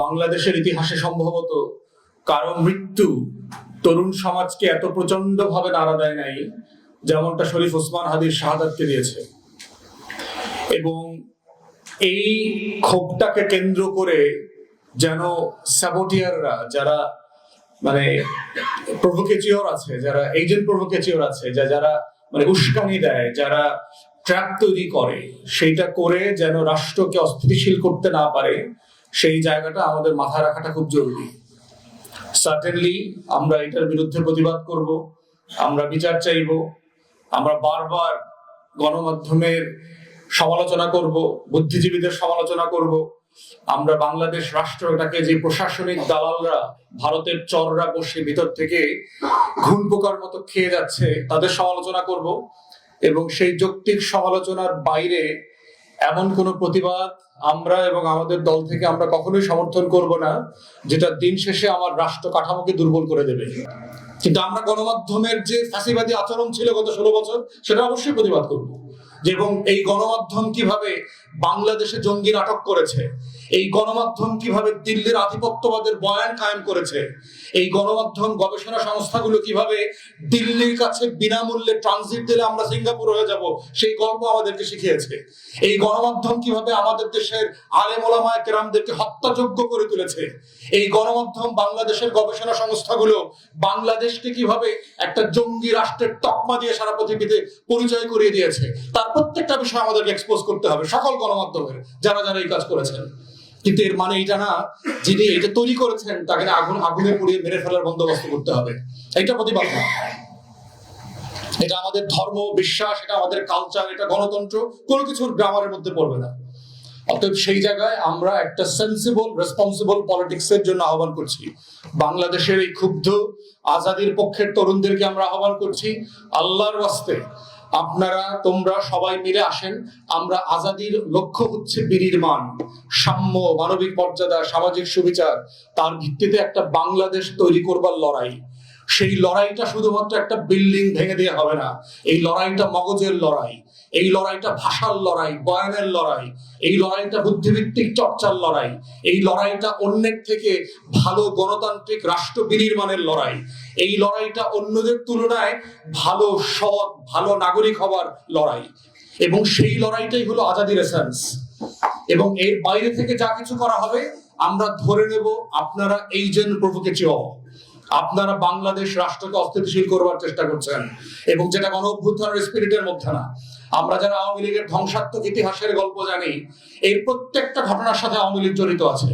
বাংলাদেশের ইতিহাসে সম্ভবত কারও মৃত্যু তরুণ সমাজকে এত প্রচণ্ড ভাবে নাড়া দেয় নাই, যেমনটা শরীফ ওসমান হাদির শাহাদাতকে দিয়েছে। এবং এই ক্ষোভটাকে কেন্দ্র করে যেন স্যাবোটিয়াররা, যারা মানে প্রভোকেচিওর আছে, যারা এজেন্ট প্রভোকেচিওর আছে যারা মানে উস্কানি দেয়, যারা ট্র্যাপ তৈরি করে, সেইটা করে যেন রাষ্ট্রকে অস্থিতিশীল করতে না পারে, সেই জায়গাটা আমাদের মাথায় রাখাটা খুব জরুরি। সার্টেনলি আমরা এটার বিরুদ্ধে প্রতিবাদ করব, আমরা বিচার চাইব, আমরা বারবার গণমাধ্যমের সমালোচনা করব, বুদ্ধিজীবীদের সমালোচনা করব। আমরা বাংলাদেশ রাষ্ট্রটাকে যে প্রশাসনিক দালালরা, ভারতের চররা বসে ভিতর থেকে ঘুম পোকার মতো খেয়ে যাচ্ছে, তাদের সমালোচনা করব। এবং সেই যৌক্তিক সমালোচনার বাইরে এমন কোন প্রতিবাদ আমরা এবং আমাদের দল থেকে আমরা কখনোই সমর্থন করব না, যেটা দিন শেষে আমার রাষ্ট্র কাঠামোকে দুর্বল করে দেবে। কিন্তু আমরা গণমাধ্যমের যে ফাঁসিবাদী আচরণ ছিল গত ষোলো বছর, সেটা অবশ্যই প্রতিবাদ করব। এবং এই গণমাধ্যম কীভাবে বাংলাদেশে জঙ্গি নাটক করেছে এই গণমাধ্যম কীভাবে দিল্লির আধিপত্যবাদের বয়ান কায়েম করেছে? এই গণমাধ্যম গবেষণা সংস্থাগুলো কীভাবে দিল্লির কাছে বিনামূল্যে ট্রানজিট দিলে আমরা সিঙ্গাপুর হয়ে যাব, সেই গল্প আমাদেরকে শিখিয়েছে। এই গণমাধ্যম কীভাবে আমাদের দেশের আলেমোলামায় কেরামদেরকে হত্যাযোগ্য করে তুলেছে? এই গণমাধ্যম বাংলাদেশের গবেষণা সংস্থাগুলো বাংলাদেশকে কীভাবে একটা জঙ্গি রাষ্ট্রের তকমা দিয়ে সারা পৃথিবীতে পরিচয় করিয়ে দিয়েছে? তার প্রত্যেকটা বিষয় আমাদেরকে এক্সপোজ করতে হবে সকল গণমাধ্যমের, যারা যারা এই কাজ করেছেন। কিন্তু এর মানে এটা না, যিনি এটা তৈরি করেছেন, তাকে আগুন, আগুনে পুড়িয়ে মেরে ফেলার বন্দোবস্ত করতে হবে। এটা প্রতিবাদ না। এটা আমাদের ধর্ম, বিশ্বাস, এটা আমাদের কালচার এটা গণতন্ত্র, কোনো কিছুর গ্রামারের মধ্যে পড়বে না। অতএব সেই জায়গায় আমরা একটা সেন্সিবল রেসপন্সিবল পলিটিক্স এর জন্য আহ্বান করছি। বাংলাদেশের এই ক্ষুব্ধ আজাদির পক্ষের তরুণদেরকে আমরা আহ্বান করছি, আল্লাহর ওয়াস্তে আপনারা, তোমরা সবাই মিলে আসেন। আমরা আজাদির লক্ষ্য হচ্ছে বিনির্মাণ, সাম্য, মানবিক মর্যাদা, সামাজিক সুবিচার। তার ভিত্তিতে একটা বাংলাদেশ তৈরি করবার লড়াই। সেই লড়াইটা শুধুমাত্র একটা বিল্ডিং ভেঙে দেওয়া হবে না। এই লড়াইটা মগজের লড়াই। এই লড়াইটা ভাষার লড়াই, বয়ানের লড়াই, এই লড়াইটা বুদ্ধিভিত্তিক চর্চার লড়াই, এই লড়াইটা অন্যের থেকে ভালো গণতান্ত্রিক রাষ্ট্র বিনির্মাণের লড়াই, এই লড়াইটা অন্যদের তুলনায় ভালো, সৎ, ভালো নাগরিক হবার লড়াই। এবং সেই লড়াইটাই হলো আজাদির এসেন্স এবং এর বাইরে থেকে যা কিছু করা হবে, আমরা ধরে নেব আপনারা এই জন্য প্রভোকেচিও আপনারা বাংলাদেশ রাষ্ট্রকে অস্থিতিশীল করবার চেষ্টা করছেন। এবং যেটা গণ অভ্যুত্থানের স্পিরিটের মধ্যে না। আমরা যারা আওয়ামী লীগের ধ্বংসাত্মক ইতিহাসের গল্প জানি এই প্রত্যেকটা ঘটনার সাথে আওয়ামী লীগ জড়িত আছে।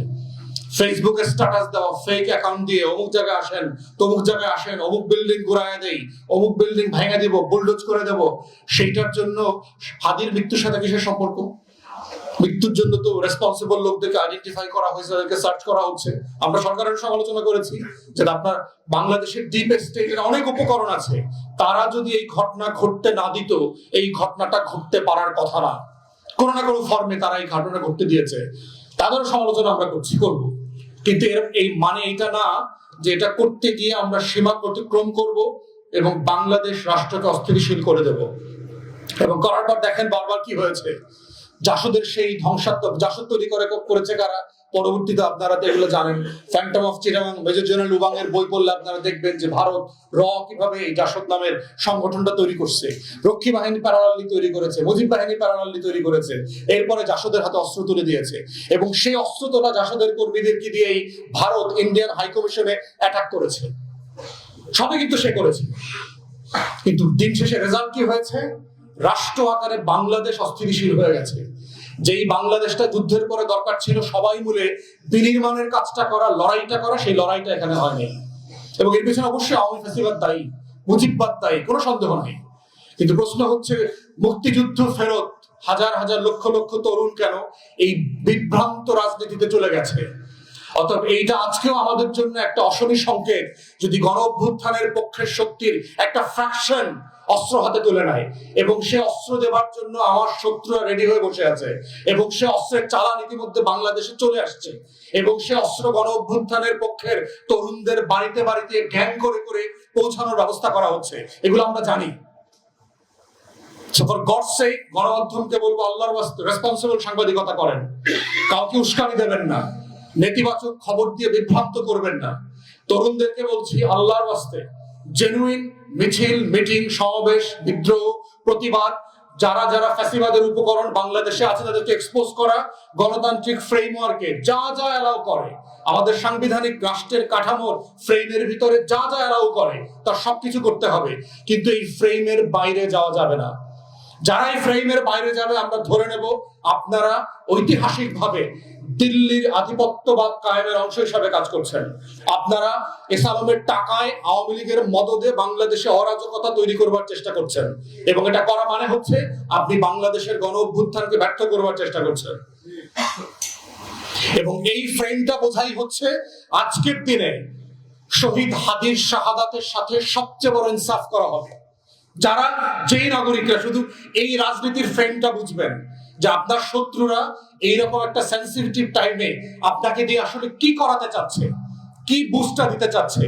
ফেসবুকে স্ট্যাটাস দাও ফেক অ্যাকাউন্ট দিয়ে অমুক জায়গায় আসেন, তমুক জায়গায় আসেন, অমুক বিল্ডিং ঘুরায় দেই, অমুক বিল্ডিং ভেঙে দিব বুলডোজ করে দেব, সেইটার জন্য হাদির মৃত্যুর সাথে কিসের সম্পর্ক? মৃত্যুর জন্য তো রেসপন্সিবল লোকদেরকে আইডেন্টিফাই করা হয়েছে তাদেরকে সার্চ করা হচ্ছে। আমরা সরকারের সমালোচনা করেছি যে আপনার বাংলাদেশের ডিপ স্টেটের অনেক উপকরণ আছে। তারা যদি এই ঘটনা ঘটতে না দিত, এই ঘটনাটা ঘটতে পারার কথা না। কোনো না কোনো ফর্মে তারা এই ঘটনা ঘটতে দিয়েছে। তাদেরও সমালোচনা আমরা করছি, করব। কিন্তু এর, এই মানে এটা না যে এটা করতে গিয়ে আমরা সীমা অতিক্রম করব এবং বাংলাদেশ রাষ্ট্রকে অস্থিতিশীল করে দেব। এবং করার পর দেখেন বারবার কি হয়েছে। জাসদের সেই ধ্বংসাত্মক, জাসদ তৈরি করে করেছে কারা? পরবর্তীতে আপনারা তো এগুলো জানেন। Phantom of Chirang major general Uban এর বই পড়লে আপনারা দেখবেন যে ভারত র কীভাবে এই জাসদ নামের সংগঠনটা তৈরি করছে। রক্ষী বাহিনী প্যারালালি তৈরি করেছে মুজিব বাহিনী প্যারালালি তৈরি করেছে, এরপরে জাসদের হাতে অস্ত্র তুলে দিয়েছে। এবং সেই অস্ত্র তোলা জাসদের কর্মীদেরকে দিয়েই ভারত ইন্ডিয়ান হাই কমিশনে অ্যাটাক করেছে। সবই কিন্তু সে করেছে। কিন্তু দিন শেষে রেজাল্ট কি হয়েছে? রাষ্ট্র আকারে বাংলাদেশ অস্থিতিশীল হয়ে গেছে। যেই বাংলাদেশটা যুদ্ধের পরে দরকার ছিল, সবাই মিলে বিনির্মাণের কাজটা করা, লড়াইটা করা, সেই লড়াইটা এখানে হয়নি। এবং এর পিছনে অবশ্যই আওয়ামী ফেসিবাদ দায়ী, মুজিববাদ দায়ী, কোনো সন্দেহ নেই। কিন্তু প্রশ্ন হচ্ছে, মুক্তিযুদ্ধ ফেরত হাজার হাজার লক্ষ লক্ষ তরুণ কেন এই বিভ্রান্ত রাজনীতিতে চলে গেছে? অতএব এইটা আজকেও আমাদের জন্য একটা অশনি সংকেত, যদি গণ অভ্যুত্থানের পক্ষের শক্তির একটা ফ্র্যাকশন অস্ত্র হাতে তুলে নেয় এবং সে অস্ত্র দেবার জন্য আমার শত্রুরা রেডি হয়ে বসে আছে এবং সে অস্ত্রের চালান ইতিমধ্যে বাংলাদেশে চলে আসছে এবং সে অস্ত্র গণ অভ্যুত্থানের পক্ষের তরুণদের বাড়িতে বাড়িতে গ্যাং করে করে পৌঁছানোর ব্যবস্থা করা হচ্ছে। এগুলো আমরা জানি। সো ফর গড সেক গণমাধ্যমকে বলব, আল্লাহর রেসপন্সিবল সাংবাদিকতা করেন। কাউকে উস্কানি দেবেন না। নেতিবাচক খবর দিয়ে বিভ্রান্ত করবেন না। তরুণদেরকে বলছি, আল্লাহর বাস্তে জেনুইন মিছিল, মিটিং, সমাবেশ, বিদ্রোহ, প্রতিবাদ, যারা যারা ফ্যাসিবাদের উপকরণ বাংলাদেশে আছে তাদেরকে এক্সপোজ করা, গণতান্ত্রিক ফ্রেমওয়ার্কে যা যা অ্যালাউ করে, আমাদের সাংবিধানিক রাষ্ট্রের কাঠামোর ফ্রেমের ভিতরে যা যা অ্যালাউ করে তার সবকিছু করতে হবে। কিন্তু এই ফ্রেমের বাইরে যাওয়া যাবে না। যারা এই ফ্রেমের বাইরে যাবে, আমরা ধরে নেব আপনারা ঐতিহাসিকভাবে দিল্লির আধিপত্যবাদ কায়েমের অংশ হিসাবে কাজ করছেন। আপনারা এসালামের টাকায় আওয়ামী লীগের মদদে বাংলাদেশে অরাজকতা তৈরি করবার চেষ্টা করছেন। এবং এটা করা মানে হচ্ছে আপনি বাংলাদেশের গণ অভ্যুত্থানকে ব্যর্থ করবার চেষ্টা করছেন। এবং এই ফ্রেমটা বোঝাই হচ্ছে আজকের দিনে শহীদ হাদির শাহাদাতের সাথে সবচেয়ে বড় ইনসাফ করা হবে। যারা যেই নাগরিকরা শুধু এই রাজনীতির ফ্রেমটা বুঝবেন যে আপনার শত্রুরা এইরকম একটা সেন্সিটিভ টাইমে আপনাকে দিয়ে আসলে কি করাতে চাচ্ছে, কি বুস্টটা দিতে চাচ্ছে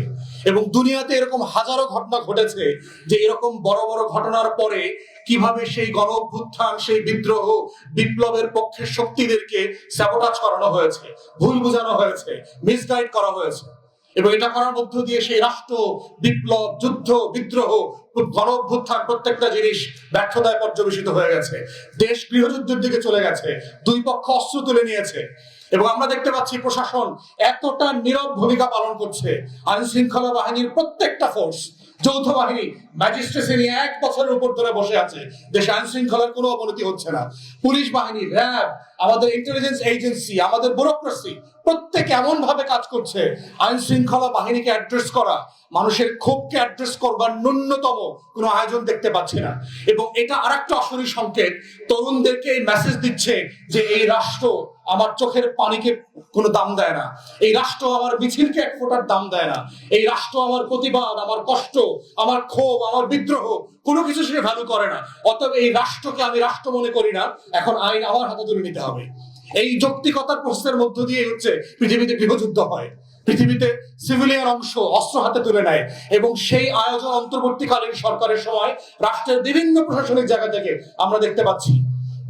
এবং দুনিয়াতে এরকম হাজারো ঘটনা ঘটেছে যে এরকম বড় বড় ঘটনার পরে কীভাবে সেই গণ অভ্যুত্থান, সেই বিদ্রোহ, বিপ্লবের পক্ষের শক্তিদেরকে স্যাবোটাজ করানো হয়েছে, ভুল বোঝানো হয়েছে মিসগাইড করা হয়েছে। এবং এটা করার মধ্য দিয়ে সেই রাষ্ট্র, বিপ্লব, যুদ্ধ, বিদ্রোহ গণ অভ্যুত্থান প্রত্যেকটা জিনিস ব্যর্থতায় পর্যবেসিত হয়ে গেছে। দেশ গৃহযুদ্ধের দিকে চলে গেছে, দুই পক্ষ অস্ত্র তুলে নিয়েছে। এবং আমরা দেখতে পাচ্ছি প্রশাসন এতটা নীরব ভূমিকা পালন করছে। আইন শৃঙ্খলা বাহিনীর প্রত্যেকটা ফোর্স যৌথ বাহিনী ম্যাজিস্ট্রেসি নিয়ে এক বছরের উপর ধরে বসে আছে। দেশে আইন শৃঙ্খলার কোনো অবনতি হচ্ছে না। পুলিশ বাহিনী, র্যাব, আমাদের ইন্টেলিজেন্স এজেন্সি আমাদের ব্যুরোক্রেসি প্রত্যেক এমন ভাবে কাজ করছে আইন শৃঙ্খলা বাহিনীকে অ্যাড্রেস করা, মানুষের ক্ষোভকে অ্যাড্রেস করবার ন্যূনতম কোনো আয়োজন দেখতে পাচ্ছি না। এবং এটা আর একটা অশরী সংকেত, তরুণদেরকে এই মেসেজ দিচ্ছে যে এই রাষ্ট্র আমার চোখের পানিকে কোনো দাম দেয় না। এই রাষ্ট্র আমার মিছিলকে এক ফোঁটার দাম দেয় না। এই রাষ্ট্র আমার প্রতিবাদ, আমার কষ্ট, আমার ক্ষোভ, আমার বিদ্রোহ, কোনো কিছু সে ভ্যালু করে না। অতএব এই রাষ্ট্রকে আমি রাষ্ট্র মনে করি না। এখন আইন আমার হাতে তুলে নিতে হবে। এই যৌক্তিকতার প্রশ্নের মধ্য দিয়ে হচ্ছে পৃথিবীতে গৃহযুদ্ধ হয়। পৃথিবীতে সিভিলিয়ান অংশ অস্ত্র হাতে তুলে নেয় এবং সেই আয়োজন অন্তর্বর্তীকালীন সরকারের সময় রাষ্ট্রের বিভিন্ন প্রশাসনিক জায়গা থেকে আমরা দেখতে পাচ্ছি।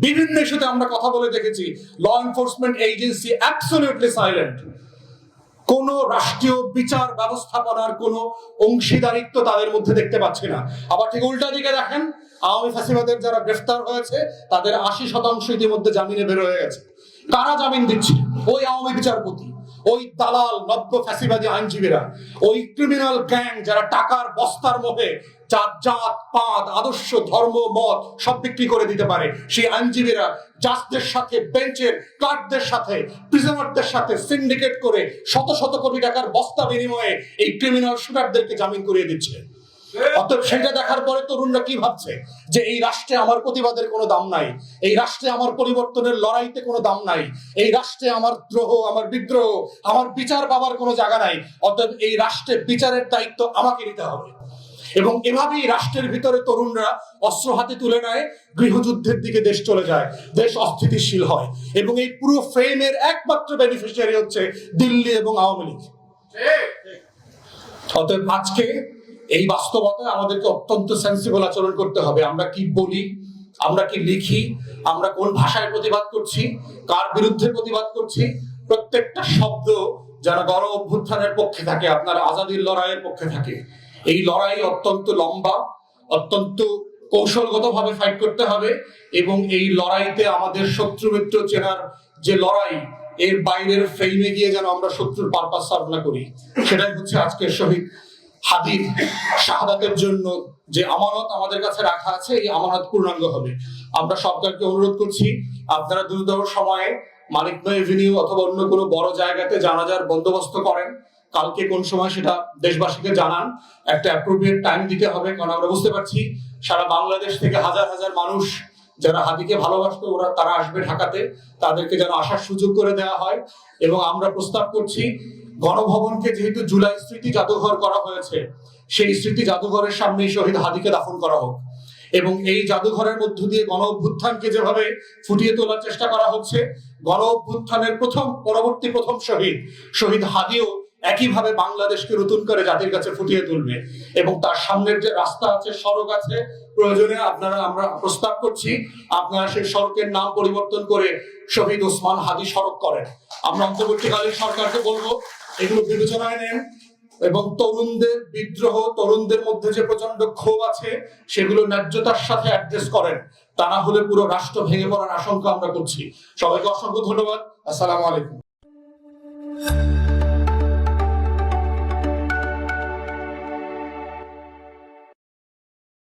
বিভিন্ন সাথে আমরা কথা বলে দেখেছি law enforcement agency absolutely silent কোন রাষ্ট্রীয় বিচার ব্যবস্থাপনার কোন অংশীদারিত্ব তাদের মধ্যে দেখতে পাচ্ছি না। আবার ঠিক উল্টা দিকে দেখেন, আওয়ামী ফাঁসিবাদের যারা গ্রেফতার হয়েছে, তাদের আশি শতাংশ ইতিমধ্যে জামিনে বের হয়ে গেছে। কারা জামিন দিচ্ছে? ওই আওয়ামী বিচারপতি। ওই দালাল, নব্য ফ্যাসিবাদী আইনজীবীরা, ওই ক্রিমিনাল গ্যাং যারা টাকার বস্তার মোহে চার জাত পাত আদর্শ, ধর্ম, মত সব বিক্রি করে দিতে পারে। সেই আইনজীবীরা জাজদের সাথে, বেঞ্চের ক্লার্কদের সাথে প্রিজনারদের সাথে সিন্ডিকেট করে শত শত কোটি টাকার বস্তা বিনিময়ে এই ক্রিমিনাল শুটারদেরকে জামিন করিয়ে দিচ্ছে। অতএব সেটা দেখার পরে তরুণরা কি ভাবছে? যে এই রাষ্ট্রে আমার প্রতিবাদের কোনো দাম নাই এই রাষ্ট্রে আমার পরিবর্তনের লড়াইতে কোনো দাম নাই এই রাষ্ট্রে আমার দ্রোহ আমার বিদ্রোহ আমার বিচার পাবার কোনো জায়গা নাই অতএব এই রাষ্ট্রে বিচারের দায়িত্ব আমাকে নিতে হবে। এবং এভাবেই রাষ্ট্রের ভিতরে তরুণরা অস্ত্র হাতে তুলে নেয় গৃহযুদ্ধের দিকে দেশ চলে যায় দেশ অস্থিতিশীল হয়। এবং এই পুরো ফ্রেমের একমাত্র বেনিফিশিয়ারি হচ্ছে দিল্লি এবং আওয়ামী লীগ। অতএব আজকে এই বাস্তবতায় আমাদেরকে অত্যন্ত সেন্সিবল আচরণ করতে হবে। আমরা কি বলি? আমরা কি লিখি? আমরা কোন ভাষায় প্রতিবাদ করছি? কার বিরুদ্ধে প্রতিবাদ করছি? প্রত্যেকটা শব্দ যারা গণ অভ্যুত্থানের পক্ষে থাকে, আপনার আজাদির লড়াইয়ের পক্ষে থাকে। এই লড়াই অত্যন্ত লম্বা, অত্যন্ত কৌশলগতভাবে ফাইট করতে হবে এবং এই লড়াইতে আমাদের শত্রু মিত্র চেনার যে লড়াই, এর বাইরের ফ্রেমে গিয়ে যেন আমরা শত্রুর পারপাস সার্ভ না করি। সেটাই হচ্ছে আজকের শহীদ হাদির শাহাদাতের জন্য যে আমানত আমাদের কাছে রাখা আছে, এই আমানত পূর্ণাঙ্গ হবে। আমরা সরকারকে অনুরোধ করছি, আপনারা দ্রুততর সময়ে মালিকনো এভিনিউ অথবা অন্য কোনো বড় জায়গাতে জানাজার বন্দোবস্ত করেন। কালকে কোন সময় সেটা দেশবাসীকে জানান। একটা অ্যাপ্রোপ্রিয়েট টাইম দিতে হবে, কারণ আমরা বুঝতে পারছি সারা বাংলাদেশ থেকে হাজার হাজার মানুষ যারা হাতিকে ভালোবাসতো, ওরা তারা আসবে ঢাকাতে। তাদেরকে যেন আসার সুযোগ করে দেওয়া হয়। এবং আমরা প্রস্তাব করছি গণভবনকে যেহেতু জুলাই স্মৃতি জাদুঘর করা হয়েছে, সেই স্মৃতি জাদুঘরের সামনেই শহীদ হাদিকে দাফন করা হোক। এবং এই জাদুঘরের মধ্য দিয়ে গণ অভ্যুত্থানকে যেভাবে ফুটিয়ে তোলার চেষ্টা করা হচ্ছে, গণ অভ্যুত্থানের প্রথম, পরবর্তী প্রথম শহীদ শহীদ হাদিও একইভাবে বাংলাদেশকে নতুন করে জাতির কাছে ফুটিয়ে তুলবে। এবং তার সামনের যে রাস্তা আছে, সড়ক আছে, প্রয়োজনে আপনারা, আমরা প্রস্তাব করছি, আপনারা সেই সড়কের নাম পরিবর্তন করে শহীদ ওসমান হাদি সড়ক করেন। আমরা অন্তর্বর্তীকালীন সরকারকে বলব এগুলো বিবেচনায় নেন। এবং তরুণদের, বিদ্রোহ তরুণদের মধ্যে যে প্রচণ্ড ক্ষোভ আছে, সেগুলো ন্যায্যতার সাথে অ্যাড্রেস করেন। তা না হলে পুরো রাষ্ট্র ভেঙে পড়ার আশঙ্কা আমরা করছি। সবাইকে অসংখ্য ধন্যবাদ। আসসালামু আলাইকুম।